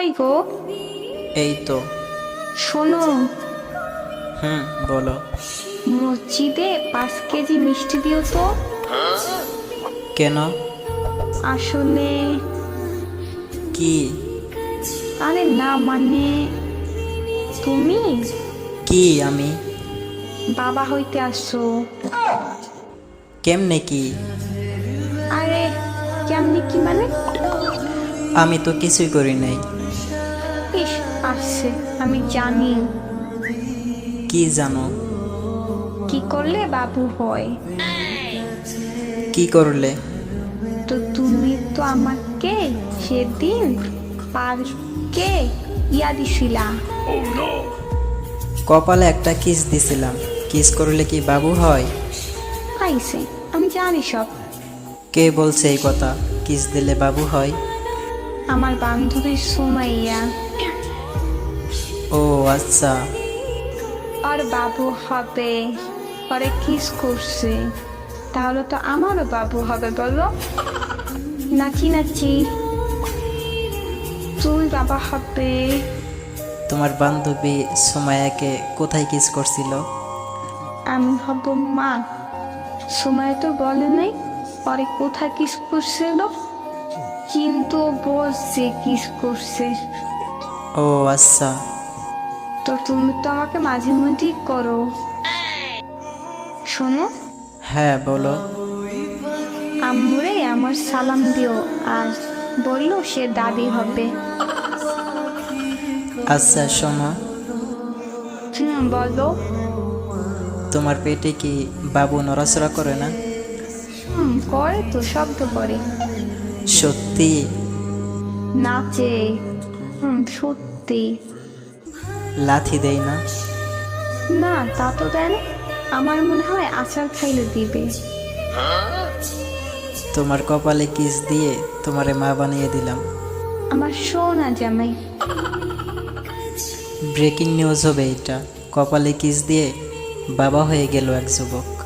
কই গো? এই তো। শোনো। হুম বলো। মসজিদে পাঁচ কেজি মিষ্টি দিও তো। কেন? আসলে কি? আরে না মানে তুমি? কি আমি? বাবা হইতে আসছো। কেমনে কি? আরে কেমনি কি মানে? আমি তো কিছুই করি নাই। আসছে আমি জানি। কি জানো? কি করলে বাবু হয়? কি করলে? তো তুমি তো আমাকে সেদিন পার্কে ইয়া দিছিলা। কপালে একটা কিস দিছিলাম। কিস করলে কি বাবু হয়? আইসে আমি জানি সব। কে বলছে এই কথা? কিস দিলে বাবু হয়? আমার বান্ধবী সুমাইয়া। ও আচ্ছা। আর বাবু হবে পরে কিস করছে। তাহলে তো আমারও বাবু হবে বলো। নাচি নাচি। তুই বাবা হবে। তোমার বান্ধবী সুমায়াকে কোথায় কিস করছিল? আমি হব মা। সময় তো বলে নাই পরে কোথায় কিস করছিল? কিন্তু বলছে কিস করছে। ও আচ্ছা। তো তুমি তো আমাকে মাঝে মধ্যেই করো। শোনো। হ্যাঁ বলো। আম্মুরে আমার সালাম দিও আর বলল সে দাদি হবে। আচ্ছা শোনো। হুম বলো। তোমার পেটে কি বাবু নড়াচড়া করে না? হুম করে তো শব্দ করে। সত্যি? নাচে। হুম সত্যি। লাথি দেয় না। না তা তো দেন। আমার মনে হয় আচার খাইলে দিবে। তোমার কপালে কিস দিয়ে তোমারে মা বানিয়ে দিলাম। আমার সোনা জামাই। ব্রেকিং নিউজ হবে এটা। কপালে কিস দিয়ে বাবা হয়ে গেল এক যুবক।